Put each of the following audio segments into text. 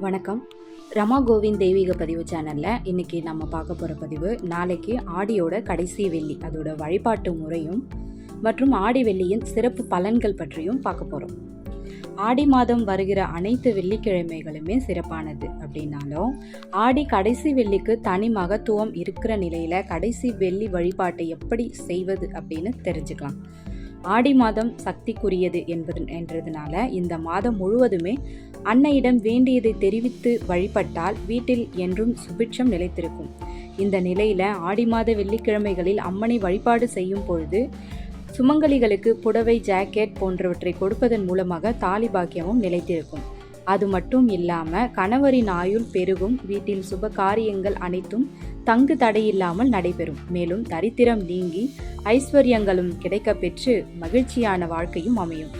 வணக்கம். ரமா கோவிந்த் தெய்வீக பதிவு சேனலில் இன்றைக்கி நம்ம பார்க்க போகிற பதிவு நாளைக்கு ஆடியோட கடைசி வெள்ளி அதோட வழிபாட்டு முறையும் மற்றும் ஆடி வெள்ளியின் சிறப்பு பலன்கள் பற்றியும் பார்க்க போகிறோம் ஆடி மாதம் வருகிற அனைத்து வெள்ளிக்கிழமைகளுமே சிறப்பானது அப்படின்னாலும் ஆடி கடைசி வெள்ளிக்கு தனி மகத்துவம் இருக்கிற நிலையில் கடைசி வெள்ளி வழிபாட்டை எப்படி செய்வது அப்படின்னு தெரிஞ்சுக்கலாம். ஆடி மாதம் சக்திக்குரியது என்பது என்றதுனால இந்த மாதம் முழுவதுமே அன்னையிடம் வேண்டியதை தெரிவித்து வழிபட்டால் வீட்டில் என்றும் சுபிட்சம் நிலைத்திருக்கும். இந்த நிலையில ஆடி மாத வெள்ளிக்கிழமைகளில் அம்மனை வழிபாடு செய்யும் பொழுது சுமங்கலிகளுக்கு புடவை ஜாக்கெட் போன்றவற்றை கொடுப்பதன் மூலமாக தாலி பாக்கியமும் நிலைத்திருக்கும். அது மட்டும் இல்லாம கணவரின் ஆயுள் பெருகும். வீட்டில் சுப காரியங்கள் அனைத்தும் தங்கு தடையில்லாமல் நடைபெறும். மேலும் தரித்திரம் நீங்கி ஐஸ்வர்யங்களும் கிடைக்கப்பெற்று மகிழ்ச்சியான வாழ்க்கையும் அமையும்.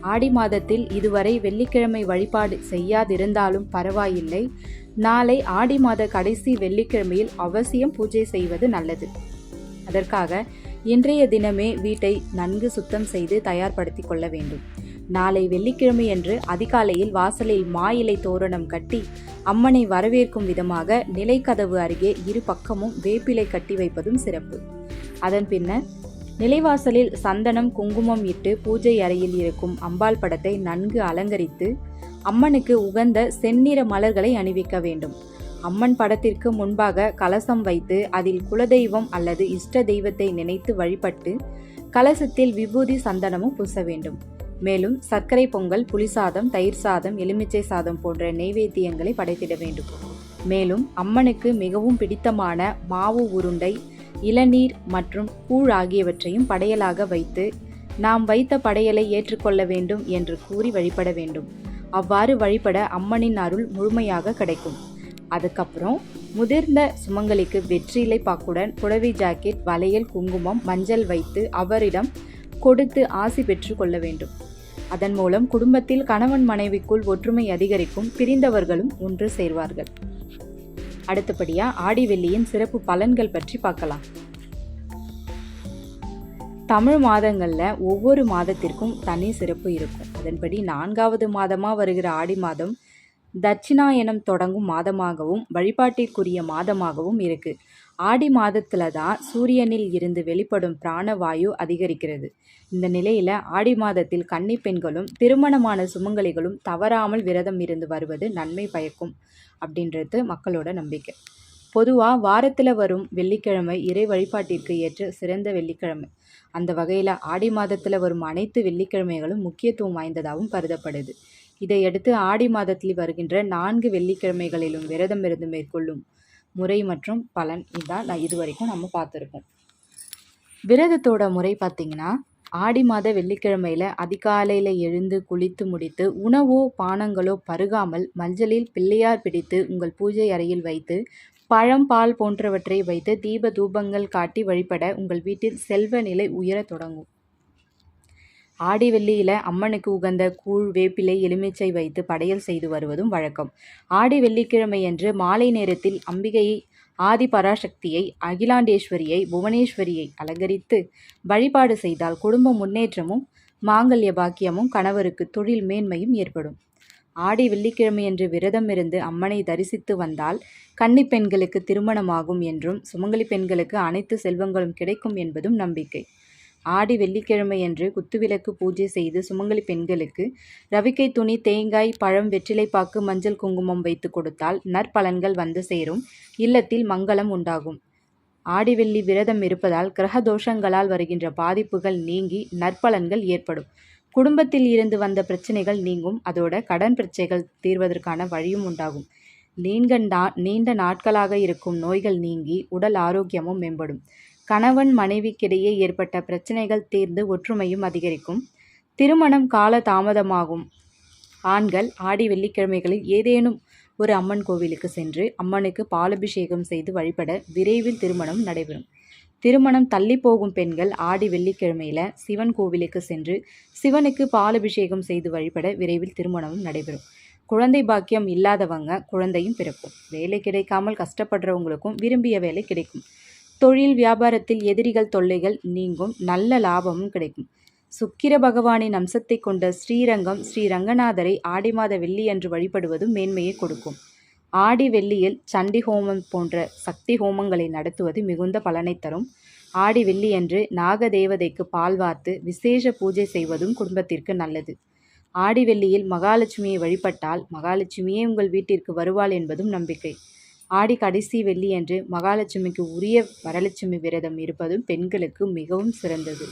ஆடி மாதத்தில் இதுவரை வெள்ளிக்கிழமை வழிபாடு செய்யாதிருந்தாலும் பரவாயில்லை. நாளை ஆடி மாத கடைசி வெள்ளிக்கிழமையில் அவசியம் பூஜை செய்வது நல்லது. அதற்காக இன்றைய தினமே வீட்டை நன்கு சுத்தம் செய்து தயார்படுத்திக் கொள்ள வேண்டும். நாளை வெள்ளிக்கிழமை அன்று அதிகாலையில் வாசலில் மா இலை தோரணம் கட்டி அம்மனை வரவேற்கும் விதமாக நிலைக்கதவு அருகே இரு பக்கமும் வேப்பிலை கட்டி வைப்பதும் சிறப்பு. அதன் பின்னர் நிலைவாசலில் சந்தனம் குங்குமம் இட்டு பூஜை அறையில் இருக்கும் அம்பாள் படத்தை நன்கு அலங்கரித்து அம்மனுக்கு உகந்த செந்நிற மலர்களை அணிவிக்க வேண்டும். அம்மன் படத்திற்கு முன்பாக கலசம் வைத்து அதில் குலதெய்வம் அல்லது இஷ்ட தெய்வத்தை நினைத்து வழிபட்டு கலசத்தில் விபூதி சந்தனமும் பூச வேண்டும். மேலும் சர்க்கரை பொங்கல் புளிசாதம் தயிர் சாதம் எலுமிச்சை சாதம் போன்ற நெய்வேத்தியங்களை படைத்திட வேண்டும். மேலும் அம்மனுக்கு மிகவும் பிடித்தமான மாவு உருண்டை இளநீர் மற்றும் கூழ் ஆகியவற்றையும் படையலாக வைத்து நாம் வைத்த படையலை ஏற்றுக்கொள்ள வேண்டும் என்று கூறி வழிபட வேண்டும். அவ்வாறு வழிபட அம்மனின் அருள் முழுமையாக கிடைக்கும். அதுக்கப்புறம் முதிர்ந்த சுமங்கலிக்கு வெற்றிலை பாக்குடன் புடவை ஜாக்கெட் வளையல் குங்குமம் மஞ்சள் வைத்து அவரிடம் கொடுத்து ஆசி பெற்று கொள்ள வேண்டும். அதன் மூலம் குடும்பத்தில் கணவன் மனைவிக்குள் ஒற்றுமை அதிகரிக்கும் பிரிந்தவர்களும் ஒன்று சேர்வார்கள். அடுத்தபடியா ஆடி வெள்ளியின் சிறப்பு பலன்கள் பற்றி பார்க்கலாம். தமிழ் மாதங்களில் ஒவ்வொரு மாதத்திற்கும் தனி சிறப்பு இருக்கும். அதன்படி நான்காவது மாதமாக வருகிற ஆடி மாதம் தட்சிணாயனம் தொடங்கும் மாதமாகவும் வழிபாட்டிற்குரிய மாதமாகவும் இருக்கு. ஆடி மாதத்துல தான் சூரியனில் இருந்து வெளிப்படும் பிராணவாயு அதிகரிக்கிறது. இந்த நிலையில ஆடி மாதத்தில் கன்னி பெண்களும் திருமணமான சுமங்கலிகளும் தவறாமல் விரதம் இருந்து வருவது நன்மை பயக்கும் அப்படின்றது மக்களோட நம்பிக்கை. பொதுவாக வாரத்தில் வரும் வெள்ளிக்கிழமை இறை வழிபாட்டிற்கு ஏற்ற சிறந்த வெள்ளிக்கிழமை. அந்த வகையில் ஆடி மாதத்தில் வரும் அனைத்து வெள்ளிக்கிழமைகளும் முக்கியத்துவம் வாய்ந்ததாகவும் கருதப்படுது. இதையடுத்து ஆடி மாதத்தில் வருகின்ற நான்கு வெள்ளிக்கிழமைகளிலும் விரதம் இருந்து மேற்கொள்ளும் முறை மற்றும் பலன் இதுதான் நான் இது வரைக்கும் நம்ம பார்த்துருக்கோம். விரதத்தோட முறை பார்த்திங்கன்னா ஆடி மாத வெள்ளிக்கிழமையில் அதிகாலையில் எழுந்து குளித்து முடித்து உணவோ பானங்களோ பருகாமல் மஞ்சளில் பிள்ளையார் பிடித்து உங்கள் பூஜை அறையில் வைத்து பழம் பால் போன்றவற்றை வைத்து தீப தூபங்கள் காட்டி வழிபட உங்கள் வீட்டில் செல்வ நிலை உயர தொடங்கும். ஆடி வெள்ளியில் அம்மனுக்கு உகந்த கூழ் வேப்பிலை எலுமிச்சை வைத்து படையல் செய்து வருவதும் வழக்கம். ஆடி வெள்ளிக்கிழமையன்று மாலை நேரத்தில் அம்பிகையை ஆதி பராசக்தியை அகிலாண்டேஸ்வரியை புவனேஸ்வரியை அலங்கரித்து வழிபாடு செய்தால் குடும்ப முன்னேற்றமும் மாங்கல்ய பாக்கியமும் கணவருக்கு தொழில் மேன்மையும் ஏற்படும். ஆடி வெள்ளிக்கிழமையன்று விரதம் இருந்து அம்மனை தரிசித்து வந்தால் கன்னி பெண்களுக்கு திருமணமாகும் என்றும் சுமங்கலி பெண்களுக்கு அனைத்து செல்வங்களும் கிடைக்கும் என்பதும் நம்பிக்கை. ஆடி வெள்ளிக்கிழமையன்று குத்துவிளக்கு பூஜை செய்து சுமங்கலி பெண்களுக்கு ரவிக்கை துணி தேங்காய் பழம் வெற்றிலைப்பாக்கு மஞ்சள் குங்குமம் வைத்து கொடுத்தால் நற்பலன்கள் வந்து சேரும். இல்லத்தில் மங்களம் உண்டாகும். ஆடிவெள்ளி விரதம் இருப்பதால் கிரக தோஷங்களால் வருகின்ற பாதிப்புகள் நீங்கி நற்பலன்கள் ஏற்படும். குடும்பத்தில் இருந்து வந்த பிரச்சனைகள் நீங்கும். அதோட கடன் பிரச்சனைகள் தீர்வதற்கான வழியும் உண்டாகும். நீண்ட நீண்ட நாட்களாக இருக்கும் நோய்கள் நீங்கி உடல் ஆரோக்கியமும் மேம்படும். கணவன் மனைவிக்கிடையே ஏற்பட்ட பிரச்சனைகள் தீர்ந்து ஒற்றுமையும் அதிகரிக்கும். திருமணம் கால தாமதமாகும். ஆண்கள் ஆடி வெள்ளிக்கிழமைகளில் ஏதேனும் ஒரு அம்மன் கோவிலுக்கு சென்று அம்மனுக்கு பாலபிஷேகம் செய்து வழிபட விரைவில் திருமணம் நடைபெறும். திருமணம் தள்ளி போகும் பெண்கள் ஆடி வெள்ளிக்கிழமையில சிவன் கோவிலுக்கு சென்று சிவனுக்கு பாலபிஷேகம் செய்து வழிபட விரைவில் திருமணமும் நடைபெறும். குழந்தை பாக்கியம் இல்லாதவங்க குழந்தையும் பிறக்கும். வேலை கிடைக்காமல் கஷ்டப்படுறவங்களுக்கும் விரும்பிய வேலை கிடைக்கும். தொழில் வியாபாரத்தில் எதிரிகள் தொல்லைகள் நீங்கும் நல்ல லாபமும் கிடைக்கும். சுக்கிர பகவானின் அம்சத்தை கொண்ட ஸ்ரீரங்கம் ஸ்ரீ ரங்கநாதரை ஆடி மாத வெள்ளியன்று வழிபடுவதும் மேன்மையை கொடுக்கும். ஆடி வெள்ளியில் சண்டி ஹோமம் போன்ற சக்தி ஹோமங்களை நடத்துவது மிகுந்த பலனை தரும். ஆடி வெள்ளியன்று நாக தேவதைக்கு பால் வார்த்து விசேஷ பூஜை செய்வதும் குடும்பத்திற்கு நல்லது. ஆடி வெள்ளியில் மகாலட்சுமியை வழிபட்டால் மகாலட்சுமியே உங்கள் வீட்டிற்கு வருவாள் என்பதும் நம்பிக்கை. ஆடி கடைசி வெள்ளியன்று மகாலட்சுமிக்கு உரிய வரலட்சுமி விரதம் இருப்பதும் பெண்களுக்கு மிகவும் சிறந்தது.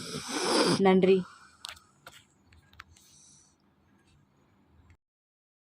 நன்றி.